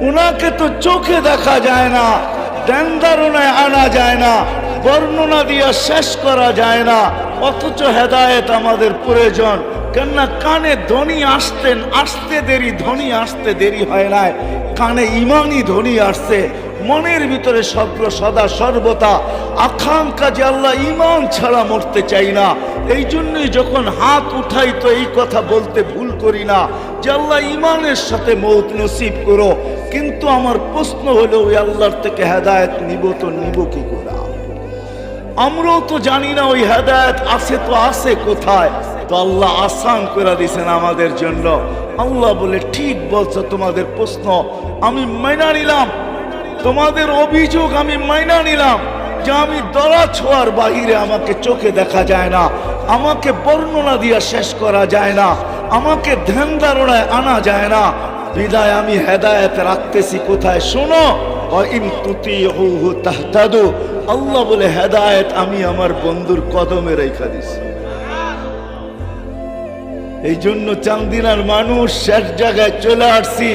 উনাকে তো চোখে দেখা যায় না ডেন্দারুনায় আনা যায় না, বর্ণনা দিয়ে শেষ করা যায় না, অথচ হেদায়েত আমাদের প্রয়োজন। কেননা কানে ধনী আসতেন আসতে দেরি ধনী আসতে দেরি হয় না কানে ইমানই ধ্বনি আসছে। মনের ভিতরে সর্ব সদা সর্বতা আকাঙ্ক্ষা যে আল্লাহ ইমান ছাড়া মরতে চাই না। এই জন্যই যখন হাত উঠাই তো এই কথা বলতে ভুল করি না যে আল্লাহ ইমানের সাথে মৌত নসিব করো। কিন্তু আমার প্রশ্ন হলো, ওই আল্লাহর থেকে হেদায়ত নিব তো নিব কি করে? আমরাও তো জানি না ওই হেদায়ত আছে তো আছে কোথায়। তো আল্লাহ আসান করে দিয়েছেন আমাদের জন্য। আল্লাহ বলে, ঠিক বলছো তোমাদের প্রশ্ন। আমি মাইনা নিলাম তোমাদের অভিযোগ আমি মাইনা নিলাম যে আমি দরা ছোঁয়ার বাহিরে আমাকে চোখে দেখা যায় না, আমাকে বর্ণনা দিয়া শেষ করা যায় না, আমাকে ধ্যান ধারণায় আনা যায় না। বিদায় আমি হেদায়েত রাখতেছি কোথায় শোনো? আল্লাহ বলে, হেদায়েত আমি আমার বন্ধুর কদমে রেখা দিছি। এই জন্য চান্দিনার মানুষ শেষ জায়গায় চলে আসছি।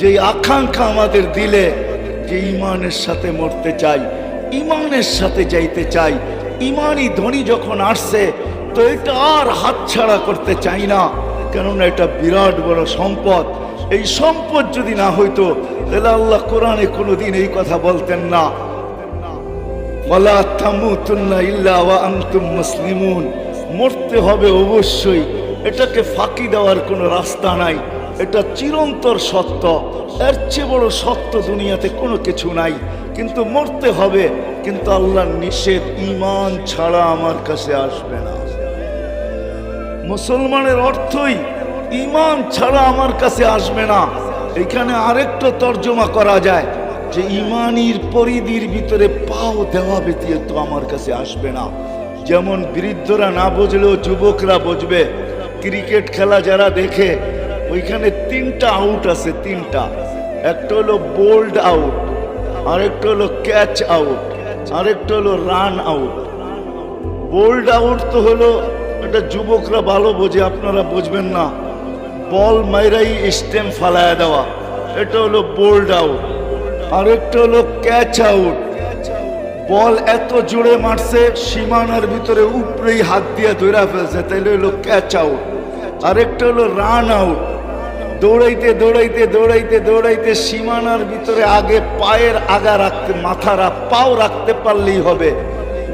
যে আকাঙ্ক্ষা আমাদের দিলে যে ইমানের সাথে মরতে চাই, ইমানের সাথে যাইতে চাই, ইমানই ধনী যখন আসছে, তো এটা আর হাতছাড়া করতে চাই না। কেননা এটা বিরাট বড় সম্পদ। এই সম্পদ যদি না হইতো, তাহলে আল্লাহ কোরআনে কোনোদিন এই কথা বলতেন না। মুসলিমুন। মরতে হবে অবশ্যই। এটাকে ফাঁকি দেওয়ার কোনো রাস্তা নাই। এটা চিরন্তর সত্য। এর চেয়ে বড় সত্য দুনিয়াতে কোনো কিছু নাই। কিন্তু মরতে হবে, কিন্তু আল্লাহর নিষেধ ইমান ছাড়া আমার কাছে আসবে না। মুসলমানের অর্থই ইমান ছাড়া আমার কাছে আসবে না। এখানে আরেকটা তর্জমা করা যায় যে ইমানির পরিধির ভিতরে পাও দেওয়া ব্যতীত আমার কাছে আসবে না। যেমন বৃদ্ধরা না বুঝলেও যুবকরা বুঝবে, ক্রিকেট খেলা যারা দেখে ওইখানে তিনটা আউট আছে, তিনটা। একটা হলো বোল্ড আউট আরেকটা হলো ক্যাচ আউট আরেকটা হলো রান আউট বোল্ড আউট তো হলো এটা যুবকরা ভালো বোঝে, আপনারা বুঝবেন না। বল মাইরাই স্টেম ফালায় দেওয়া। এটা হলো বোল্ড আউট আরেকটা হলো ক্যাচ আউট বল এত জোরে মারছে, সীমানার ভিতরে উপরেই হাত দিয়ে ধরে ফেলছে, তাইলে হলো ক্যাচ আউট আরেকটা হলো রান আউট দৌড়াইতে দৌড়াইতে দৌড়াইতে দৌড়াইতে সীমানার ভিতরে আগে পায়ের আগা রাখতে মাথা রাখ পাও রাখতে পারলেই হবে।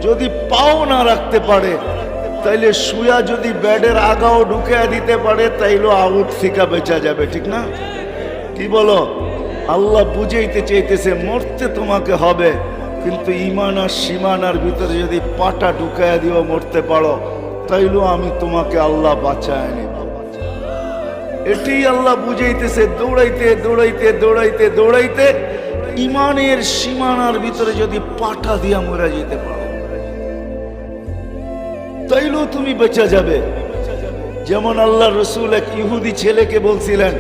যদি পাও না রাখতে পারে, তাইলে শুয়া যদি ব্যাডের আগাও ঢুকে দিতে পারে, তাইলে আউট থেকে বেচা যাবে, ঠিক না? কি বলো? আল্লাহ বুঝাইতে চাইতেছে, মরতে তোমাকে হবে। কিন্তু ইমান আর সীমানার ভিতরে যদি পাটা ঢুকাইয়া দিও মরতে পারো তাইলেও আমি তোমাকে আল্লাহ বাঁচায় এটাই আল্লাহ বুঝাইতেছে, দৌড়াইতে দৌড়াইতে দৌড়াইতে দৌড়াইতে। ইমানের সীমানার ভিতরে যদি পাটা দিয়া মরা যেতে পারো। তাইলেও তুমি বেঁচে যাবে। যেমন আল্লাহ রসুল এক ইহুদি ছেলেকে বলছিলেন,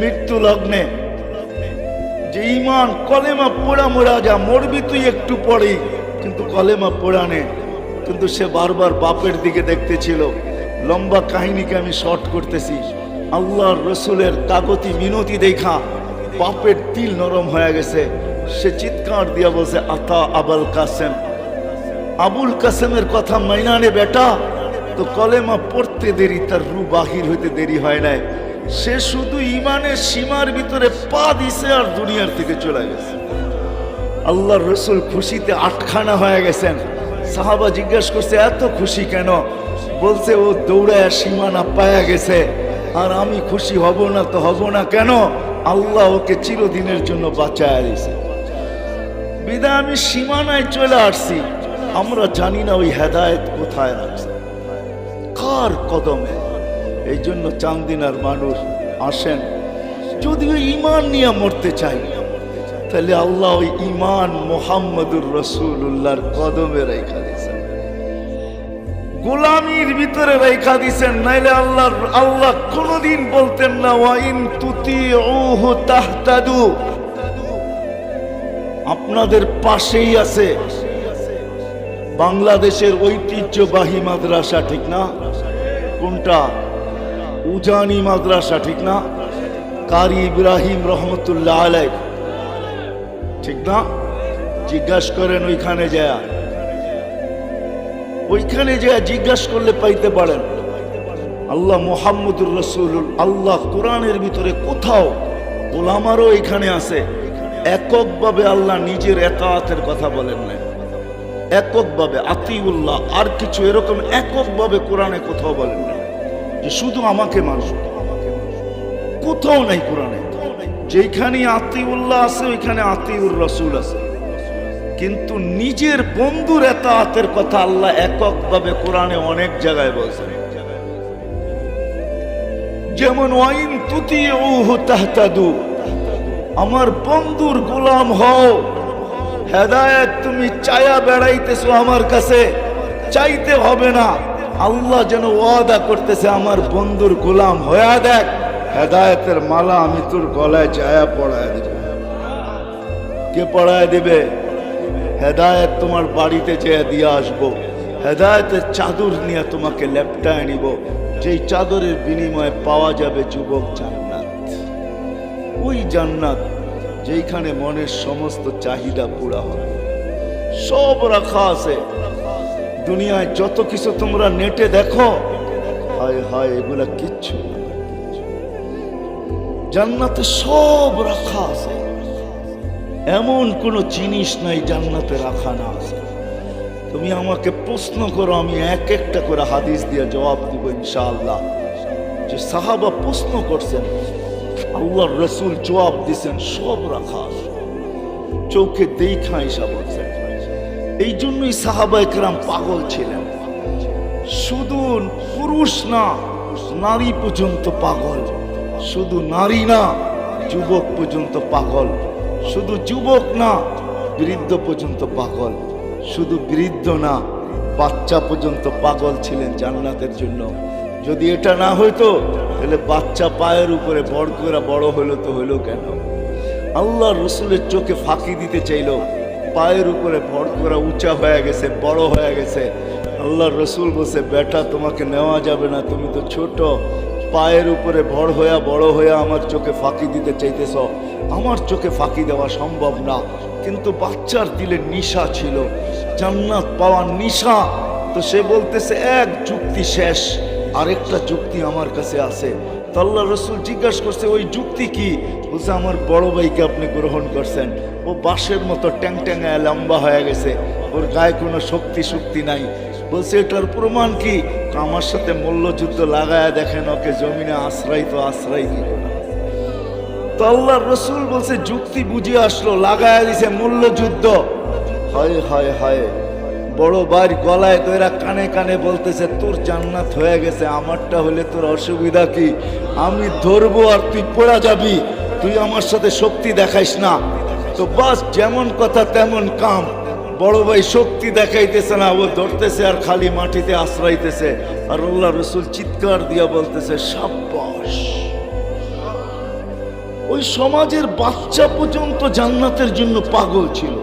মৃত্যু লগ্নে, যে ইমান কলেমা পোড়া মোড়া যা, মরবি তুই একটু পরেই। কিন্তু কলেমা পোড়ানে কিন্তু সে বারবার বাপের দিকে দেখতেছিল। লম্বা কাহিনীকে আমি শর্ট করতেছি। আল্লাহর রসুলের কাগতি মিনতি দেখা বাপের তিল নরম হয়ে গেছে। সে চিৎকার দিয়া বলছে, আতা আবুল কাসেম। আবুল কাসেমের কথা মাইনানে বেটা। তো কলেমা পড়তে দেরি, তার রু বাহির হইতে দেরি হয় নাই। সে শুধু ইমানের সীমার ভিতরে পা দিছে আর দুনিয়ার থেকে চলে গেছে। আল্লাহর রসুল খুশিতে আটখানা হয়ে গেছেন। সাহাবা জিজ্ঞাসা করছে, এত খুশি কেন? বলছে, ও দৌড়ায় সীমানা পায়া গেছে। আর আমি খুশি হব না তো হব না কেন? আল্লাহ ওকে চিরদিনের জন্য বাঁচায় দিয়েছে। বিদায় আমি সীমানায় চলে আসছি। আমরা জানি না ওই হেদায়েত কোথায় রাখছে কার কদমে? এই জন্য চান্দিনার মানুষ আসেন। যদিও ইমান নিয়ে মরতে চাই, তাহলে আল্লাহ ওই ইমান মোহাম্মদুর রসুল্লাহর কদমে রেখা গোলামির ভিতরে রেখা দিছেন, নাইলে আল্লাহ আল্লাহ কোনদিন বলতেন না, ওয়াইন তুতি ওহু তাহতাদু। আপনাদের পাশেই আছে বাংলাদেশের ঐতিহ্যবাহী মাদ্রাসা, ঠিক না? কোনটা? উজানি মাদ্রাসা, ঠিক না? কারি ইব্রাহিম রহমতুল্লাহ আলাই ঠিক না? জিজ্ঞাসা করেন ওইখানে যায়। ওইখানে যায় জিজ্ঞাসা করলে পাইতে পারেন, আল্লাহ মোহাম্মদুর রসুল আল্লাহ কোরআনের ভিতরে কোথাও গোলামারও এখানে আছে। এককভাবে আল্লাহ নিজের একাতের কথা বলেন না এককভাবে আতিউল্লাহ, আর কিছু এরকম এককভাবে কোরআনে কোথাও বলেন না যে শুধু আমাকে মানুষ, কোথাও নাই কোরআনে। যেখানে আতিউল্লাহ আছে, ওইখানে আতিউর রসুল আছে। কিন্তু নিজের বন্ধুর এতাহাতের কথা আল্লাহ এককভাবে কোরআনে অনেক জায়গায় বলছেন। যেমন, ওয়াইন তুতি ওহু তাহতাদু আমার বন্ধুর গোলাম হও হেদায়েত তুমি চায়া বেড়াইতেছো আমার কাছে চাইতে হবে না আল্লাহ যেন ওয়াদা করতেছে আমার বন্ধুর গোলাম হয়ে দেখ হেদায়তের মালা আমি তোর গলায় চায়া পড়ায় দেব কে পড়ায় দিবে? হেদায়েত তোমার বাড়িতে যেয়ে দিয়ে আসব। হেদায়েতের চাদর নিয়ে তোমাকে লেপটায় নিব যেই চাদরের বিনিময়ে পাওয়া যাবে যুবক জান্নাত। ওই জান্নাত যেইখানে মনের সমস্ত চাহিদা পুরা হবে সব রাখা আছে। দুনিয়ায় যত কিছু তোমরা নেটে দেখো, হায় হায়, এগুলা কিচ্ছু জান্নাতে সব রাখা আছে। এমন কোনো জিনিস নাই জান্নাতে রাখা না আছে। তুমি আমাকে প্রশ্ন করো, আমি এক একটা করে হাদিস দিয়ে জবাব দিব ইনশাআল্লাহ। যে সাহাবা প্রশ্ন করছেন, আল্লাহর রসুল জবাব দিছেন, সব রাখা চোখে দেখা হিসাব এই জন্যই সাহাবা একরাম পাগল ছিলেন। শুধু পুরুষ না, নারী পর্যন্ত পাগল। শুধু নারী না, যুবক পর্যন্ত পাগল। শুধু যুবক না, বৃদ্ধ পর্যন্ত পাগল। শুধু বৃদ্ধ না, বাচ্চা পর্যন্ত পাগল ছিলেন জান্নাতের জন্য। যদি এটা না হইতো, তাহলে বাচ্চা পায়ের উপরে বড় করে বড় হইল তো হইল কেন? আল্লাহ রসুলের চোখে ফাঁকি দিতে চাইলো, পায়ের উপরে করে উঁচা হয়ে গেছে, বড় হয়ে গেছে। আল্লাহ রসুল বসে বেটা, তোমাকে নেওয়া যাবে না, তুমি তো ছোট পায়ের উপরে ভর হইয়া, বড় হইয়া আমার চোখে ফাঁকি দিতে চাইতেছ। আমার চোখে ফাঁকি দেওয়া সম্ভব না। কিন্তু বাচ্চার দিলে নিশা ছিল। জান্নাত পাওয়ার নিশা। তো সে বলতেছে, এক যুক্তি শেষ। আরেকটা যুক্তি আমার কাছে আছে। তো আল্লাহ রসুল জিজ্ঞাসা করছে, ওই যুক্তি কি? বলছে, আমার বড় ভাইকে আপনি গ্রহণ করছেন। ও বাঁশের মতো ট্যাং ট্যাঙ্গায় লম্বা হয়ে গেছে। ওর গায়ে কোনো শক্তি শক্তি নাই। বলছে, এটার প্রমাণ কি? আমার সাথে মল্লযুদ্ধ লাগায় দেখেন, ওকে জমিনে আশ্রয় তো আশ্রয় দিল তো আল্লাহ রসুল বলছে, যুক্তি বুঝিয়ে আসলো, লাগায় দিছে মূল্যযুদ্ধ হয় হয় হয়, বড় ভাই গলায় দইরা কানে কানে বলতেছে, তোর জান্নাত হয়ে গেছে, আমারটা হলে তোর অসুবিধা কি? আমি ধরবো আর তুই পড়া যাবি, তুই আমার সাথে শক্তি দেখাইস না। তো বাস, যেমন কথা তেমন কাম। বড় ভাই শক্তি দেখাইতেছে না, ও ধরতেছে আর খালি মাটিতে আশ্রাইতেছে আর আল্লাহ রসুল চিৎকার দিয়া বলতেছে সাব্বাস ওই সমাজের বাচ্চা পর্যন্ত জান্নাতের জন্য পাগল ছিল।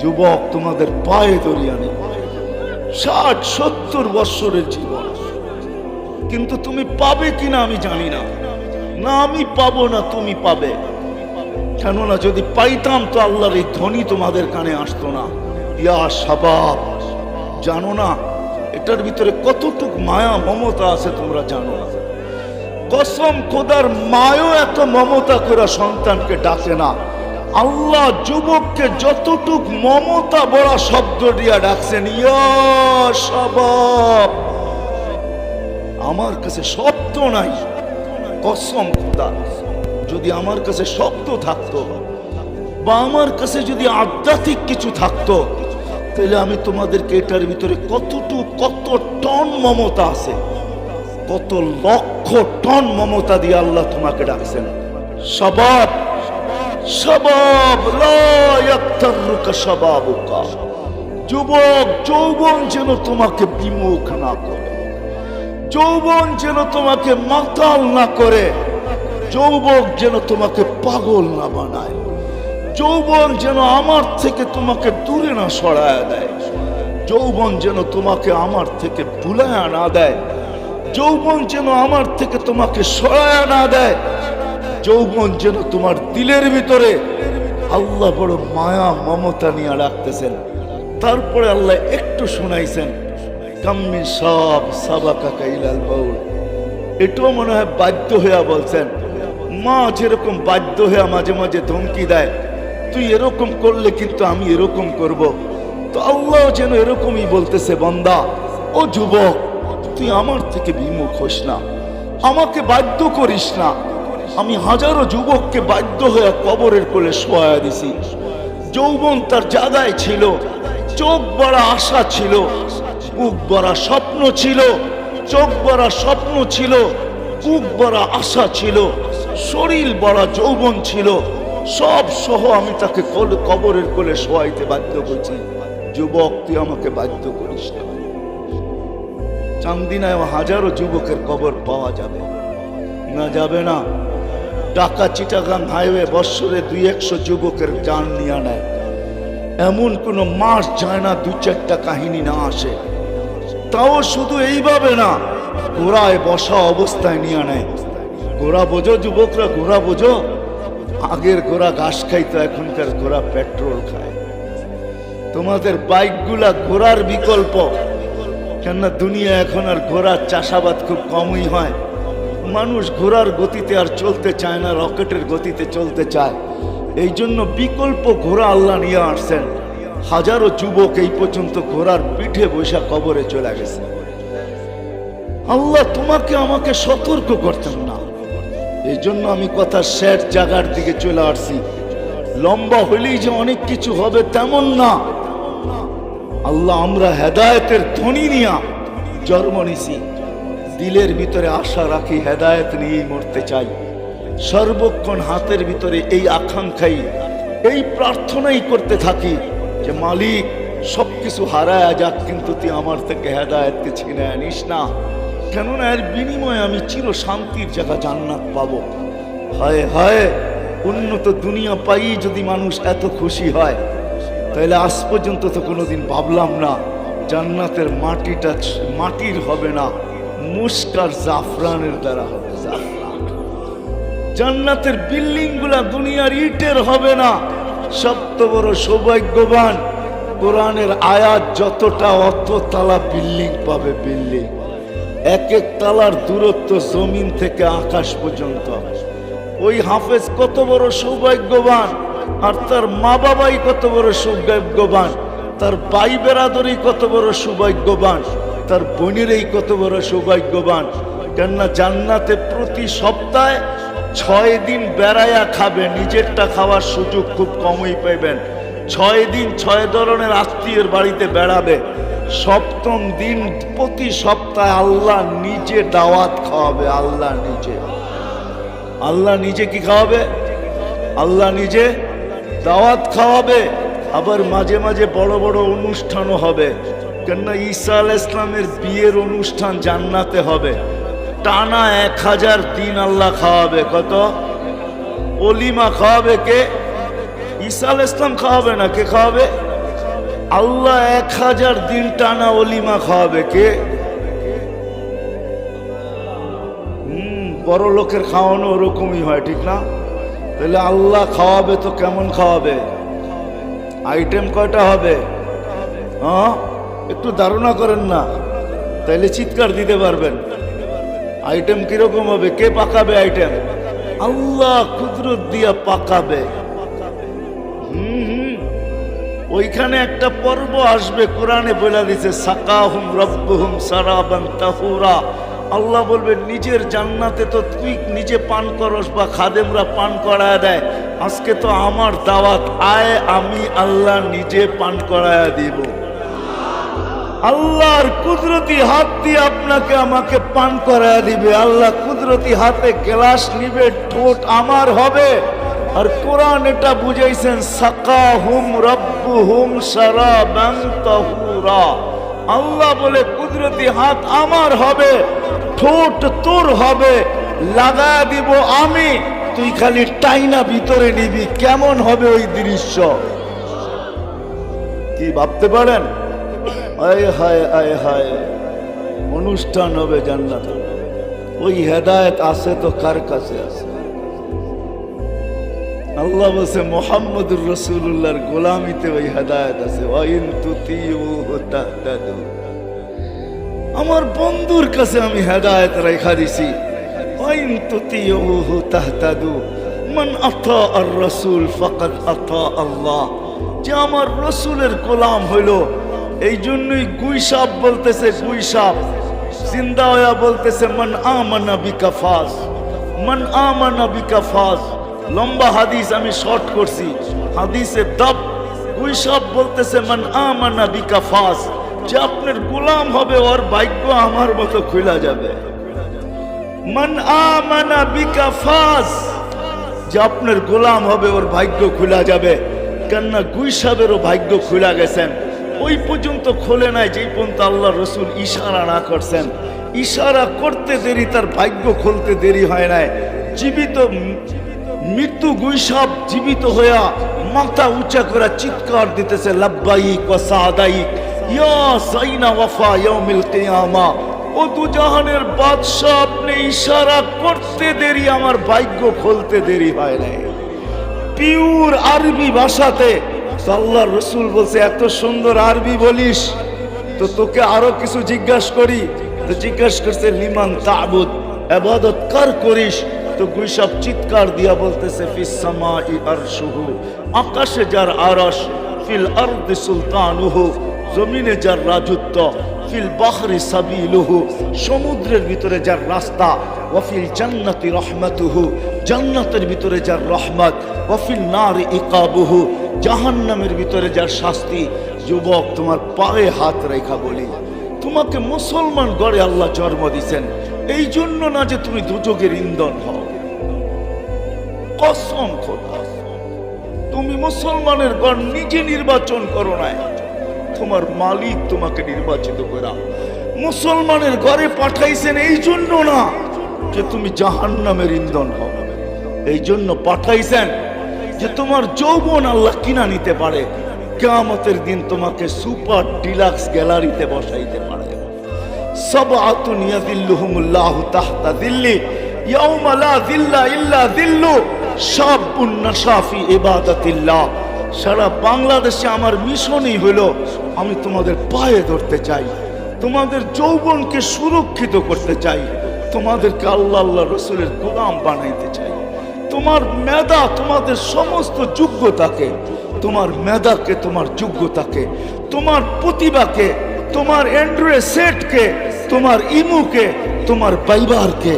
যুবক, তোমাদের পায়ে দরিয়া নেই ষাট, সত্তর বৎসরের জীবন। কিন্তু তুমি পাবে কিনা আমি জানি না। না, আমি পাবো না, তুমি পাবে। কেননা যদি পাইতাম তো আল্লাহর এই ধ্বনি তোমাদের কানে আসতো না। ইয়া সাবাব জানো না, এটার ভিতরে কতটুক মায়া, মমতা আছে তোমরা জানো না। কসম খোদার মায়ও এত মমতা করে সন্তানকে ডাকে না। আল্লাহ যুবককে যতটুক মমতা বড়া শব্দ দিয়া ডাকছেন, ইয়া সবাব আমার কাছে শব্দ নাই, কসম খোদা যদি আমার কাছে শব্দ থাকতো বা আমার কাছে যদি আধ্যাত্মিক কিছু থাকতো, তাহলে আমি তোমাদেরকে এটার ভিতরে কতটুকু, কত টন মমতা আছে, কত লক্ষ টন মমতা দিয়ে আল্লাহ তোমাকে ডাকছেন। সবাব সবাব লায়াক্তারুকা সবাবুকা যুবক, যৌবন যেন তোমাকে বিমুখ না করে, যৌবন যেন তোমাকে মাতাল না করে। যৌবক যেন তোমাকে পাগল না বানায়। যৌবন যেন আমার থেকে তোমাকে দূরে না সরায় দেয়। যৌবন যেন তোমাকে আমার থেকে ভুলায় না দেয়। যৌবন যেন আমার থেকে তোমাকে সরায় না দেয়। যৌবন যেন তোমার দিলের ভিতরে আল্লাহ বড় মায়া, মমতা নিয়ে রাখতেছেন। তারপরে আল্লাহ একটু শুনাইছেন কাম্মি সব সাবাকা কাইলাল বাউল এটাও মনে হয় বাধ্য হইয়া বলছেন মা যেরকম বাধ্য হয়ে মাঝে মাঝে ধমকি দেয়, তুই এরকম করলে কিন্তু আমি এরকম করব। তো আল্লাহ যেন এরকমই বলতেছে, বন্দা, ও যুবক, তুই আমার থেকে বিমুখ হোস না, আমাকে বাধ্য করিস না। আমি হাজারো যুবককে বাধ্য হয়ে কবরের কোলে শোয়া দিছি। যৌবন তার জায়গায় ছিল, চোখ বড় আশা ছিল, বুক বড় স্বপ্ন ছিল, চোখ বড় স্বপ্ন ছিল, বুক বড় আশা ছিল। শরীর বড় যৌবন ছিল। সব সহ আমি তাকে কবরের কোলে শোয়াইতে বাধ্য করছি। যুবক, তুই আমাকে বাধ্য করিস না। চান্দিনায় হাজারো যুবকের কবর পাওয়া যাবে। না যাবে না। ঢাকা চিটাগাং হাইওয়ে বৎসরে দুই একশো যুবকের যান নিয়ে নেয় এমন কোনো মাস যায় না, দু চারটা কাহিনী না আসে। তাও শুধু এইভাবে না, ঘোড়ায় বসা অবস্থায় নিয়ে নেয় ঘোড়া বোঝো, যুবকরা ঘোড়া বোঝো। আগের ঘোড়া ঘাস খাইতো, এখনকার ঘোড়া পেট্রোল খায়। তোমাদের বাইকগুলা ঘোড়ার বিকল্প। কেননা দুনিয়া এখন আর ঘোড়ার চাষাবাদ খুব কমই হয়। মানুষ ঘোড়ার গতিতে আর চলতে চায় না, রকেটের গতিতে চলতে চায়। এই জন্য বিকল্প ঘোড়া আল্লাহ নিয়ে আসছেন। হাজারো যুবক এই পর্যন্ত ঘোড়ার পিঠে বৈশা কবরে চলে গেছে। আল্লাহ তোমাকে আমাকে সতর্ক করতেন না। এই জন্য আমি কথা শেষ জায়গার দিকে চলে আসছি। লম্বা হলেই যে অনেক কিছু হবে তেমন না। আল্লাহ আমরা হেদায়তের ধ্বনি নিয়া জন্ম নিছি। দিলের ভিতরে আশা রাখি হেদায়ত নিয়েই মরতে চাই। সর্বক্ষণ হাতের ভিতরে এই আকাঙ্ক্ষাই, এই প্রার্থনাই করতে থাকি যে, মালিক, সবকিছু হারায় যাক, কিন্তু তুই আমার থেকে হেদায়তকে ছিনে আনিস না। কেননা এর বিনিময়ে আমি চির শান্তির জায়গা জান্নাত পাবো। হায় হায়, উন্নত দুনিয়া পাই যদি মানুষ এত খুশি হয়, তাহলে আজ পর্যন্ত তো কোনোদিন ভাবলাম না, জান্নাতের মাটিটা মাটির হবে না, মুস্কার জাফরানের দ্বারা হবে জাফরান। জান্নাতের বিল্ডিংগুলা দুনিয়ার ইটের হবে না, সবচেয়ে বড় সৌভাগ্যবান কোরআনের আয়াত, যতটা অত তালা বিল্ডিং পাবে বিল্ডিং। এক এক তালার দূরত্ব জমিন থেকে আকাশ পর্যন্ত। ওই হাফেজ কত বড় সৌভাগ্যবান, আর তার মা বাবাই কত বড় সৌভাগ্যবান, তার ভাই বেরাদরি কত বড় সৌভাগ্যবান, তার বোনেরই কত বড় সৌভাগ্যবান। কেননা জান্নাতে প্রতি সপ্তাহে ছয় দিন বেড়াইয়া খাবে, নিজেরটা খাওয়ার সুযোগ খুব কমই পাইবেন। ছয় দিন ছয় ধরনের আত্মীয়ের বাড়িতে বেড়াবে সপ্তম দিন প্রতি সপ্তাহে আল্লাহ নিজে দাওয়াত খাওয়াবে, আল্লাহ নিজে। আল্লাহ নিজে কি খাওয়াবে? আল্লাহ নিজে দাওয়াত খাওয়াবে। আবার মাঝে মাঝে বড় বড় অনুষ্ঠানও হবে। কেননা ঈসা আল ইসলামের বিয়ের অনুষ্ঠান জান্নাতে হবে। টানা এক হাজার দিন আল্লাহ খাওয়াবে। কত? অলিমা খাওয়াবে কে? ঈসা আল ইসলাম খাওয়াবে না? কে খাওয়াবে? আল্লাহ এক হাজার দিন টানা অলিমা খাওয়াবে কে? হুম, বড় লোকের খাওয়ানো ওরকমই হয়, ঠিক না? তাহলে আল্লাহ খাওয়াবে তো কেমন খাওয়াবে? আইটেম কয়টা হবে? হ্যাঁ? একটু ধারণা করেন না। তাইলে চিৎকার দিতে পারবেন। আইটেম কীরকম হবে? কে পাকাবে আইটেম আল্লাহ কুদরত দিয়া পাকাবে। হুম হুম। ওইখানে একটা পর্ব আসবে, কোরআনে বলে দিছে, সাকাহুম রব্বুহুম সারাবান তাহুরা। আল্লাহ বলবে, নিজের জান্নাতে তো তুই নিজে পান করস বা খাদেমরা পান করায় দেয়, আজকে তো আমার দাওয়াত, আয় আমি আল্লাহ নিজে পান করায় দিব। আল্লাহর কুদরতি হাত দিয়ে আপনাকে আমাকে পান করায় দিবে। আল্লাহ কুদরতি হাতে গ্লাস নিবে, ঠোঁট আমার হবে। আর কোরআন এটা বুঝাইছেন সাকা হুম রব্বু হুম সারাবান তাহুরা। আল্লাহ বলে, কুদরতি হাত আমার হবে, ঠোঁট তোর হবে, লাগা দিব আমি। তুই খালি টাইনা ভিতরে নিবি, কেমন হবে ওই দৃশ্য? কি ভাবতে পারেন? আয় হায় আয় হায়, অনুষ্ঠান হবে জান্নাত। ওই হেদায়েত আছে তো কার কাছে আছে? আল্লাহ বলছে, মোহাম্মদুর রসুল্লাহর গোলামিতে ওই হেদায়ত আছে। আমার বন্ধুর কাছে আমি হেদায়ত রেখা দিছি। মান আর রসুল আল্লাহ। যে আমার রসুলের গোলাম এই জন্যই বলতেছে বলতেছে, মান আমানা মান আমানা বিকাফাস লম্বা হাদিস আমি শর্ট করছি। হাদিসে দাব গুই সাপ বলতেছে, মান আমানা বিকাফাস যে আপনার গোলাম হবে, ওর ভাগ্য আমার মতো খুলা যাবে। মান আমানা বিকাফাস যে আপনার গোলাম হবে, ওর ভাগ্য খোলা যাবে। কেননা গুই সাহেবেরও ভাগ্য খোলা গেছেন। ওই পর্যন্ত খোলে নাই, যেই পর্যন্ত আল্লাহ রসুল ইশারা না করছেন। ইশারা করতে দেরি, তার ভাগ্য খুলতে দেরি হয় নাই। জীবিত মৃত্যু গুইসাব জীবিত হইয়া মাথা উঁচা করে চিৎকার দিতেছে লাব্বাইক ওয়া সাদাইক ইয়া সাইনা ওয়াফা ইয়াউমিল কিয়ামা। ও দু জাহানের বাদশাহ, আপনি ইশারা করতে দেরি, আমার ভাগ্য খুলতে দেরি হয় নাই। পিওর আরবি ভাষাতে আল্লাহ রসুল বলছে, এত সুন্দর আরবি বলিস, তো তোকে আরও কিছু জিজ্ঞাসা করি। তো জিজ্ঞাসা করছে, লিমান তাবুদ এবাদত কার করিস? তো গুইসাব চিৎকার দিয়া বলতেছে ফিস সামাই আরশুহু। আকাশে যার আরশ, ফিল আরদি সুলতানুহু। জমিনে যার রাজত্ব, ফিল বাহরি সাবিলুহু। সমুদ্রের ভিতরে যার রাস্তা ওয়াফিল জান্নাতি রহমাতুহু। জান্নাতের ভিতরে যার রহমত ওয়াফিল নার ইকাবুহু। জাহান্নামের ভিতরে যার শাস্তি, যুবক তোমার পায়ে হাত রেখা বলি। তোমাকে মুসলমান গড়ে আল্লাহ জন্ম দিছেন। এই জন্য না যে তুমি দুযোগের ইন্ধন হও। কসম খোদা। তুমি মুসলমানের গড় নিজে নির্বাচন করো নাই। তোমার মালিক তোমাকে নির্বাচিত করা মুসলমানের ঘরে পাঠাইছেন এই জন্য না যে তুমি জাহান্নামের ইন্ধন হও। এই জন্য পাঠাইছেন যে তোমার যৌবন আল্লাহ কিনা নিতে পারে। কেয়ামতের দিন তোমাকে সুপার ডিলাক্স গ্যালারিতে বসাইতে পারে। সব আতুন ইয়াদিল্লুহুমুল্লাহ তাহতা দিল্লি। সারা বাংলাদেশে আমার মিশনই হলো, আমি তোমাদের পায়ে ধরতে চাই, তোমাদের যৌবনকে সুরক্ষিত করতে চাই, তোমাদেরকে আল্লাহ আল্লাহ রসুলের গোলাম বানাইতে চাই। তোমার মেধা তোমাদের সমস্ত যোগ্যতাকে, তোমার মেধাকে তোমার যোগ্যতাকে, তোমার প্রতিভাকে, তোমার অ্যান্ড্রয়েড সেটকে, তোমার ইমুকে, তোমার বাইবারকে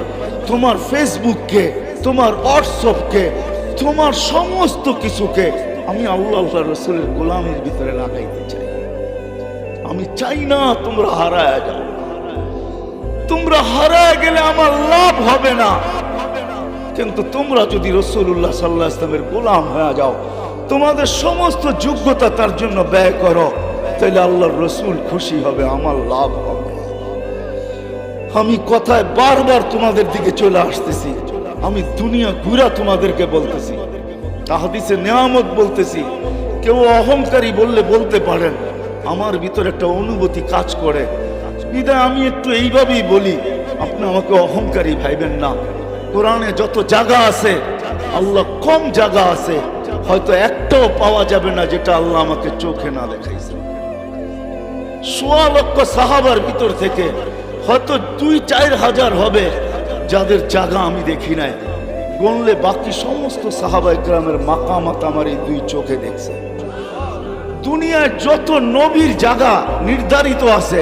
তোমার ফেসবুককে তোমার হোয়াটসঅ্যাপকে তোমার সমস্ত কিছুকে আমি আল্লাহ রসুলের গোলামের ভিতরে লাগাইতে চাই। আমি চাই না তোমরা হারায় যাও। তোমরা হারায় গেলে আমার লাভ হবে না। কিন্তু তোমরা যদি রসুল্লাহ সাল্লাহ ইসলামের গোলাম হয়ে যাও, তোমাদের সমস্ত যোগ্যতা তার জন্য ব্যয় করো, তাহলে আল্লাহর রসুল খুশি হবে, আমার লাভ হবে। আমি কথায় বারবার তোমাদের দিকে চলে আসতেছি। আমি দুনিয়া ঘুরা তোমাদেরকে বলতেছি। তাহাদিসে নেয়ামত বলতেছি। কেউ অহংকারী বললে বলতে পারেন। আমার ভিতরে একটা অনুভূতি কাজ করে। বিদায় আমি একটু এইভাবেই বলি, আপনি আমাকে অহংকারী ভাইবেন না। কোরআনে যত জায়গা আছে, আল্লাহ কম জায়গা আছে, হয়তো একটাও পাওয়া যাবে না যেটা আল্লাহ আমাকে চোখে না দেখাইছে। সোয়া লক্ষ সাহাবার ভিতর থেকে হয়তো দুই, চার হাজার হবে যাদের জায়গা আমি দেখি নাই। গণলে বাকি সমস্ত সাহাবা গ্রামের মাকামাত আমার এই দুই চোখে দেখছে। দুনিয়ায় যত নবীর জায়গা নির্ধারিত আছে,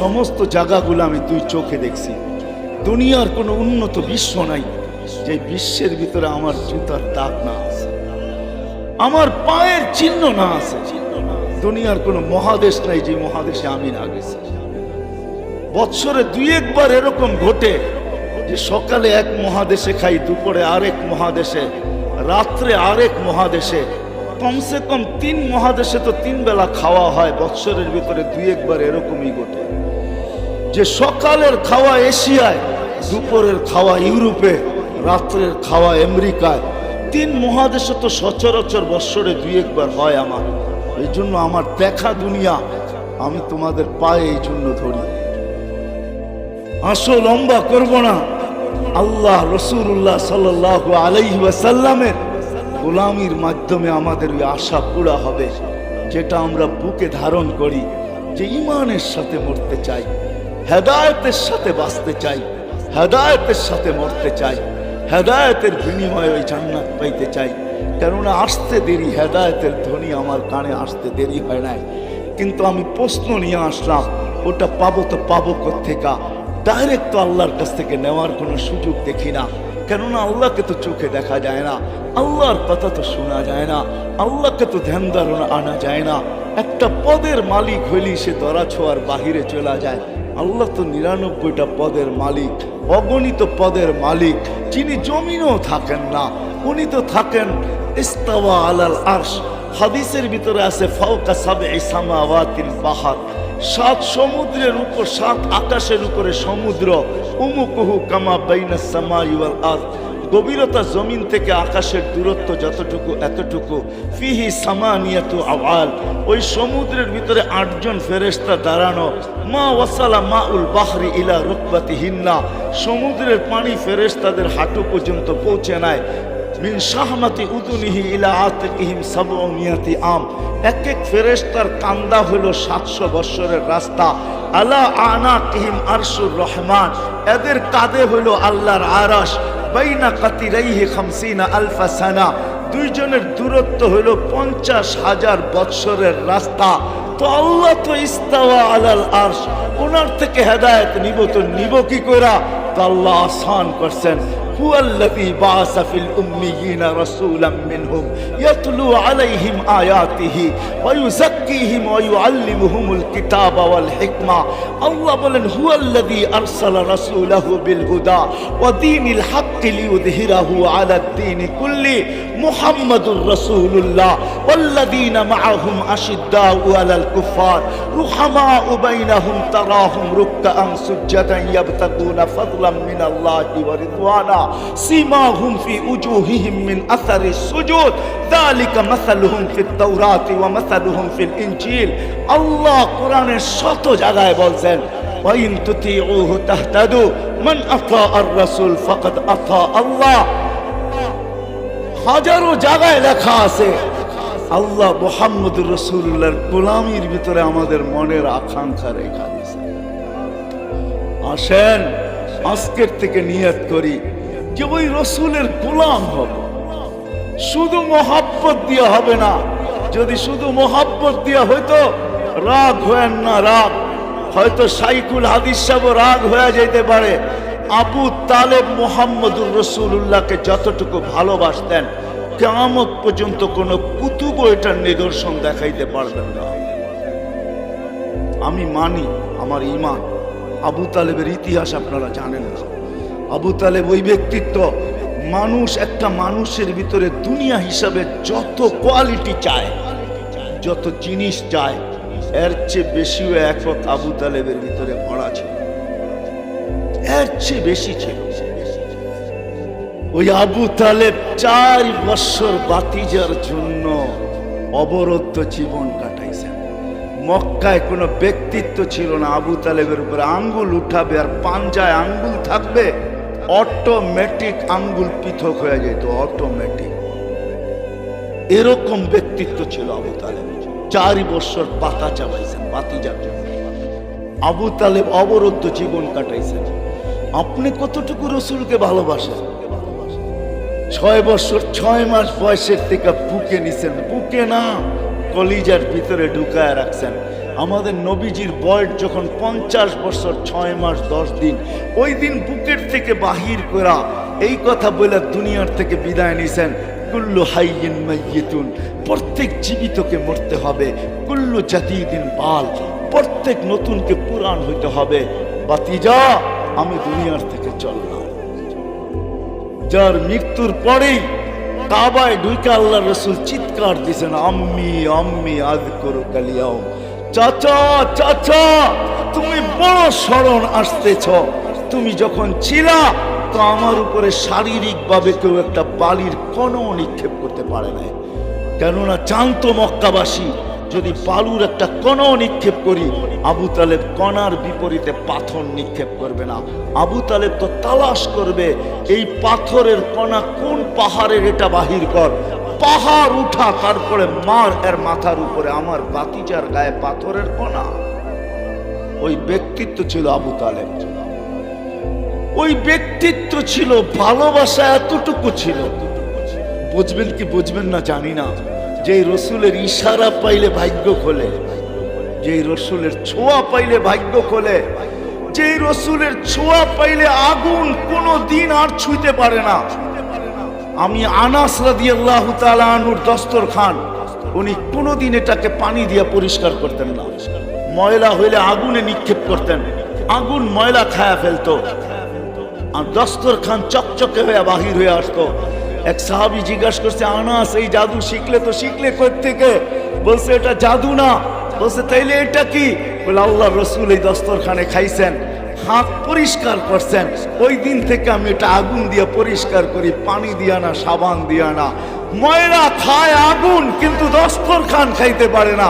সমস্ত জায়গাগুলো আমি দুই চোখে দেখছি। দুনিয়ার কোনো উন্নত বিশ্ব নাই, যে বিশ্বের ভিতরে আমার জুতার দাগ না আছে। আমার পায়ের চিহ্ন না আছে। দুনিয়ার কোনো মহাদেশ নাই যে মহাদেশে আমি না গেছি। বৎসরে দুই একবার এরকম ঘটে যে সকালে এক মহাদেশে খাই, দুপুরে আরেক মহাদেশে, রাত্রে আরেক মহাদেশে। কমসে কম তিন মহাদেশে তো তিন বেলা খাওয়া হয়, বৎসরের ভিতরে দুই একবার এরকমই ঘটে। যে সকালের খাওয়া এশিয়ায়, দুপুরের খাওয়া ইউরোপে, রাত্রের খাওয়া আমেরিকায়, তিন মহাদেশে তো সচরাচর বৎসরে দুই একবার হয় আমার। এই জন্য আমার দেখা দুনিয়া আমি তোমাদের পায়ে এই জন্য ধরি। আসো লম্বা করব না। আল্লাহ রসুল্লাহ সাল্লাহ আলাইহি গোলামির মাধ্যমে আমাদের ওই আশা পুরা হবে, যেটা আমরা বুকে ধারণ করি যে ইমানের সাথে মরতে চাই, হেদায়তের সাথে বাঁচতে চাই, হেদায়তের সাথে মরতে চাই, হেদায়তের বিনিময়ে ওই জান্নাত পাইতে চাই। কেননা আসতে দেরি, হেদায়তের ধ্বনি আমার কানে আসতে দেরি হয় নাই। কিন্তু আমি প্রশ্ন নিয়ে আসলাম, ওটা পাবো তো পাবো কোথেকা ডাইরেক্ট তো আল্লাহর কাছ থেকে নেওয়ার কোনো সুযোগ দেখি না। কেননা আল্লাহকে তো চোখে দেখা যায় না, আল্লাহর কথা তো শোনা যায় না, আল্লাহকে তো ধ্যান ধারণা আনা যায় না। একটা পদের মালিক হইলি সে দরা ছোঁয়ার বাহিরে চলে যায়। আল্লাহ তো নিরানব্বইটা পদের মালিক, অগণিত পদের মালিক, যিনি জমিনও থাকেন না, উনি তো থাকেন ইস্তাওয়া আলাল আরশ। হাদিসের ভিতরে আছে, ফাওকা সাবে সামাওয়াতিল বাহার। সাত সমুদ্রের উপর, সাত আকাশের উপরে সমুদ্র। উমুকুহু কামা বাইনা আরদ। গভীরতা জমিন থেকে আকাশের দূরত্ব যতটুকু, এতটুকু। ফিহি সামানিয়াতু আওয়াল। ওই সমুদ্রের ভিতরে আটজন ফেরেশতা দাঁড়ানো। মা ওয়াসালা মা উল বাহরি ইলা রুকবাতি হিন্না সমুদ্রের পানি ফেরেশতাদের হাঁটু পর্যন্ত পৌঁছে নেয় মিন শাহমাতি উদুনিহি ইলা আতিকিহিম সাবউমিয়াতি আম। এক এক ফেরেশতার কান্দা হলো সাতশো বৎসরের রাস্তা। আলা আনাকিহিম আরশুর রহমান। এদের কাঁধে হলো আল্লাহর আরাশ। বাইনা কাতিরাইহি খামসিনা আলফা সানা। দুইজনের দূরত্ব হলো পঞ্চাশ হাজার বৎসরের রাস্তা। তো আল্লাহ তো ইস্তাওয়া আলাল আরশ। ওনার থেকে হেদায়েত নিব তো নিব কি করা তো আল্লাহ আসান করছেন। هو الذي بعث في الأميين رسولا منهم يتلو عليهم آياته يزكيهم ويعلمهم الكتاب والحكمة. الله بل هو الذي أرسل رسوله بالهدى ودين الحق ليظهره على الدين كله محمد رسول الله. والذين معهم أشداء على الكفار رحماء بينهم تراهم ركعا سجدا يبتغون فضلا من الله ورضوانا. سيماهم في وجوههم من أثر السجود. ذلك مثلهم في التوراة ومثلهم في الإنسان الإنجيل الله قرآن শত জায়গায় বলছেন وإن تطيعوه تهتدوا من أطاع الرسول فقد أطاع الله হাজারো জায়গায় লেখা আছে আল্লাহ মোহাম্মদ রসুল্লাহর গোলামির ভিতরে আমাদের মনের আকাঙ্ক্ষা রেখা দিয়েছে আসেন আজকের থেকে নিয়ত করি যে ওই রসুলের গোলাম হব শুধু মোহাব্বত দিয়ে হবে না যদি শুধু মোহাব্বত দিয়ে হইতো রাগ হয় না রাগ। হয়তো সাইকুল হাদিস সাহেব রাগ হয়ে যেতে পারে। আবু তালেব মোহাম্মদুর রসুল্লাহকে যতটুকু ভালোবাসতেন কেমত পর্যন্ত কোনো কুতুব এটার নিদর্শন দেখাইতে পারবেন না। আমি মানি আমার ইমান আবু তালেবের ইতিহাস আপনারা জানেন না। আবু তালেব ওই ব্যক্তিত্ব, মানুষ একটা মানুষের ভিতরে দুনিয়া হিসাবে যত কোয়ালিটি চায় যত জিনিস চায় এর চেয়ে বেশিও একক আবু তালেবের ভিতরে ভরা ছিল। এর চেয়ে বেশি ছিল। ওই আবু তালেব চার বৎসর বাতিজার জন্য অবরুদ্ধ জীবন কাটাইছেন। মক্কায় কোনো ব্যক্তিত্ব ছিল না আবু তালেবের উপরে। আঙ্গুল উঠাবে আর পাঞ্জায় আঙ্গুল থাকবে অটোমেটিক আঙ্গুল পৃথক হয়ে যেত অটোমেটিক এরকম ব্যক্তিত্ব ছিল আবু তালেব। চারি বছর পাতা চাবাইছেন বাতিজার জন্য আবু তালেব অবরুদ্ধ জীবন কাটাইছেন। আপনি কতটুকু রসুলকে ভালোবাসেন? ছয় বছর ছয় মাস বয়সের থেকে বুকে নিছেন। বুকে না, কলিজার ভিতরে ঢুকায় রাখছেন। আমাদের নবীজির বয়স যখন পঞ্চাশ বছর ছয় মাস, দশ দিন, ওই দিন বুকের থেকে বাহির করা এই কথা বলে দুনিয়ার থেকে বিদায় নিছেন। কুল্লু হাইয়িন মাইয়িতুন প্রত্যেক জীবিতকে মরতে হবে, কুল্লু জাতিদিন বাল, প্রত্যেক নতুনকে পুরাণ হইতে হবে। বাতিজা, আমি দুনিয়ার থেকে চললাম। যার মৃত্যুর পরেই কাবায় ঢুকে আল্লাহ রসুল চিৎকার দিছেন আম্মি আম্মি আজ করো কালিয়াও চাচা চাচা, তুমি বড় স্মরণ আসতেছ। তুমি যখন ছিলা তো আমার উপরে শারীরিক ভাবে কেউ একটা বালির কণও নিক্ষেপ করতে পারে না। কেননা চান্ত মক্কাবাসী, যদি বালুর একটা কণাও নিক্ষেপ করি, আবু তালেব কণার বিপরীতে পাথর নিক্ষেপ করবে না। আবু তালেব তো তালাশ করবে, এই পাথরের কণা কোন পাহাড়ের এটা বাহির কর। পাহাড় উঠা, তারপরে মার এর মাথার উপরে আমার বাতিজার গায়ে পাথরের কণা। ওই ব্যক্তিত্ব ছিল আবু তালেব। ওই ব্যক্তিত্ব ছিল, ভালোবাসা এতটুকু ছিল। বুঝবেন কি বুঝবেন না জানি না যে রসুলের ইশারা পাইলে ভাগ্য খোলে যে রসুলের ছোঁয়া পাইলে ভাগ্য খোলে যে রসুলের ছোঁয়া পাইলে আগুন কোনো দিন আর ছুঁইতে পারে না। আমি আনাস রাদিয়াল্লাহু তাআলা আনুর দস্তর খান উনি কোনোদিন এটাকে পানি দিয়ে পরিষ্কার করতেন না। ময়লা হইলে আগুনে নিক্ষেপ করতেন। আগুন ময়লা খায়া ফেলতো। আর দস্তর খান চকচকে হয়ে বাহির হয়ে আসতো। এক সাহাবি জিজ্ঞাসা করছে, আনাস, এই জাদু শিখলে তো শিখলে থেকে বলছে, এটা জাদু না। বলছে, তাইলে এটা কি? বলে আল্লাহ রসুল এই দস্তরখানে খাইছেন, হাত পরিষ্কার করছেন। ওই দিন থেকে আমি এটা আগুন দিয়ে পরিষ্কার করি, পানি দিয়া না, সাবান দিয়া না। ময়লা খায় আগুন, কিন্তু দস্তর খান খাইতে পারে না।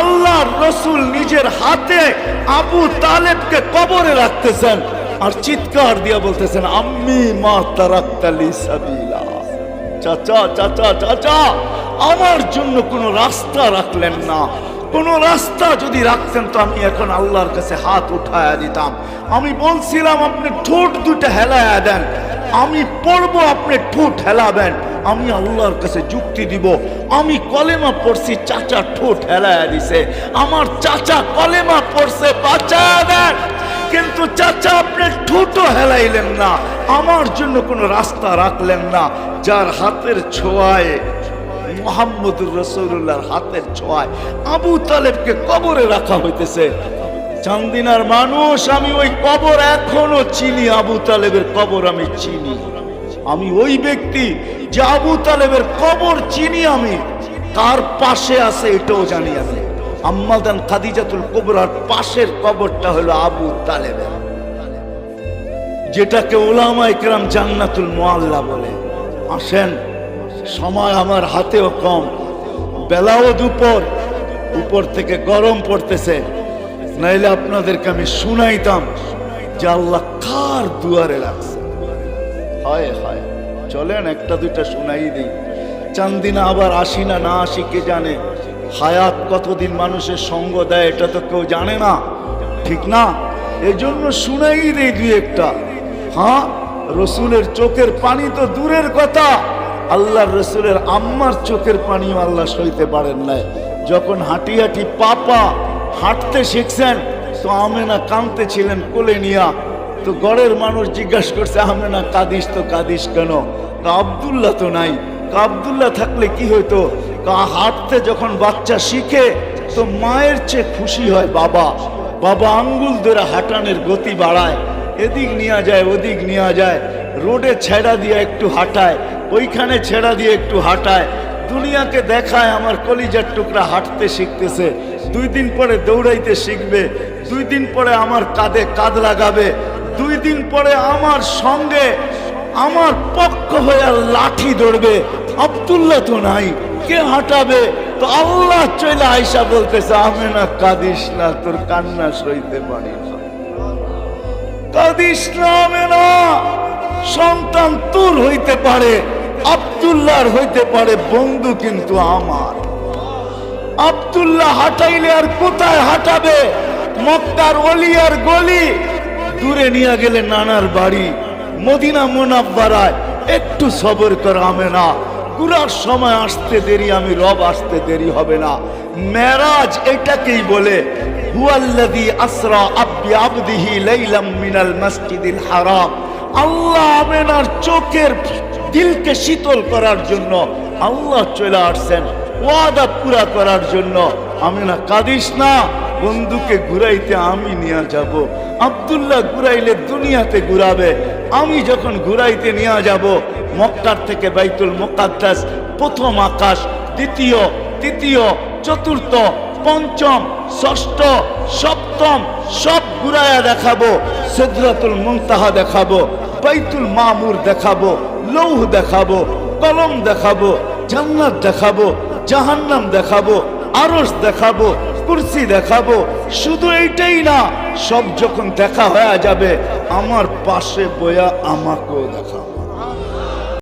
আল্লাহ রসুল নিজের হাতে আবু তালেবকে কবরে রাখতেছেন। আর চিৎকার দিয়া বলতেছেন, আম্মি মা তারাক্তালি সাবিলা। চাচা চাচা চাচা, আমার জন্য কোনো রাস্তা রাখলেন না। কোন রাস্তা যদি রাখতেন তো আমি এখন আল্লাহর কাছে হাত উঠায়া দিতাম। আমি বলছিলাম, আপনি ঠোঁট দুটো হেলায়া দেন। আমি পড়ব, আপনি ঠোঁট হেলাবেন। আমি আল্লাহর কাছে যুক্তি দিব। আমি কলেমা পড়ছি, চাচা ঠোঁট হেলায়া দিছে। আমার চাচা কলেমা পড়ছে বাঁচা দেন। কিন্তু চাচা, আপনি ঠোঁটো হেলাইলেন না। আমার জন্য কোনো রাস্তা রাখলেন না। যার হাতের ছোঁয়ায়, মোহাম্মদুর রসুল্লাহর হাতের ছোঁয়ায় আবু তালেবকে কবরে রাখা হইতেছে। চান্দিনার মানুষ, আমি ওই কবর এখনও চিনি, আবু তালেবের কবর আমি চিনি। আমি ওই ব্যক্তি যে আবু তালেবের কবর চিনি আমি। তার পাশে আছে এটাও জানি আমি। আম্মাদান খাদিজাতুল কোবরার পাশের কবরটা হলো আবু তালেবের। যেটাকে ওলামা ইকরাম জান্নাতুল মোয়াল্লা বলে। আসেন, সময় আমার হাতেও কম, বেলাও দুপুর, উপর থেকে গরম পড়তেছে। নাইলে আপনাদেরকে আমি শুনাইতাম যে আল্লাহ কার দুয়ারে রাখছে হয় হয়, চলেন একটা দুইটা শুনাই দিই। চান্দিনা আবার আসি না না আসি কে জানে? হায়াত কতদিন মানুষের সঙ্গ দেয়, এটা তো কেউ জানে না। ঠিক না? এজন্য শুনেই দেই দুই একটা। হ্যাঁ রসুলের চোখের পানি তো দূরের কথা। আল্লাহ রসুলের আম্মার চোখের পানিও আল্লাহ সইতে পারেন নাই। যখন হাঁটি হাঁটি পাপা হাঁটতে শিখছেন, তো আমেনা কাঁদতে ছিলেন কোলে নিয়া। তো গড়ের মানুষ জিজ্ঞাসা করছে, আমেনা, কাদিস তো কাদিস কেন? আবদুল্লাহ তো নাই। আবদুল্লাহ থাকলে কি হইতো? হাঁটতে যখন বাচ্চা শিখে, তো মায়ের চেয়ে খুশি হয় বাবা। বাবা আঙ্গুল ধরে হাঁটানের গতি বাড়ায়। এদিক নিয়ে যায়, ওদিক নিয়ে যায়। রোডে ছেড়া দিয়ে একটু হাঁটায়, ওইখানে ছেড়া দিয়ে একটু হাঁটায়। দুনিয়াকে দেখায় আমার কলিজার টুকরা হাঁটতে শিখতেছে। দুই দিন পরে দৌড়াইতে শিখবে। দুই দিন পরে আমার কাঁধে কাঁধ লাগাবে। দুই দিন পরে আমার সঙ্গে আমার পক্ষ হয়ে লাঠি ধরবে। আবদুল্লাহ তো নাই। কে হাঁটাবে? তো আল্লাহ চলে আয়সা বলতেছে, আমি না কাঁদিস না, তোর কান্না সইতে পারি না। কাঁদিস না, আমি না। সন্তান তোর হইতে পারে, আবদুল্লাহর হইতে পারে, বন্ধু কিন্তু আমার। আবদুল্লাহ হাঁটাইলে আর কোথায় হাঁটাবে? মক্কার অলিয়ার গলি। দূরে নিয়ে গেলে নানার বাড়ি। মদিনা মোনাব্বারায়। একটু সবর কর আমে না গুরার সময় আসতে দেরি, আমি রব আসতে দেরি হবে না। মেরাজ এটাকেই বলে আসরা মিনাল হারাম। আল্লাহ আমেনার চোখের শীতল করার জন্য, আল্লাহ চলে আসছেন ওয়াদা পুরা করার জন্য। না, বন্ধুকে ঘুরাইতে আমি নিয়ে যাব। আব্দুল্লাহ ঘুরাইলে দুনিয়াতে ঘুরাবে। আমি যখন ঘুরাইতে নিয়ে যাব, মক্কার থেকে বাইতুল মোকাদ্দাস, প্রথম আকাশ, দ্বিতীয়, তৃতীয়, চতুর্থ, পঞ্চম, ষষ্ঠ, সপ্তম, সব ঘুরায়া দেখাবো, সিদরাতুল মুনতাহা দেখাবো, বাইতুল মামুর দেখাবো, লৌহ দেখাবো, কলম দেখাবো, জান্নাত দেখাবো, জাহান্নাম দেখাবো আরস দেখাবো কুরসি দেখাবো। শুধু এইটাই না, সব যখন দেখা হয়ে যাবে, আমার পাশে বয়া আমাকেও দেখাবো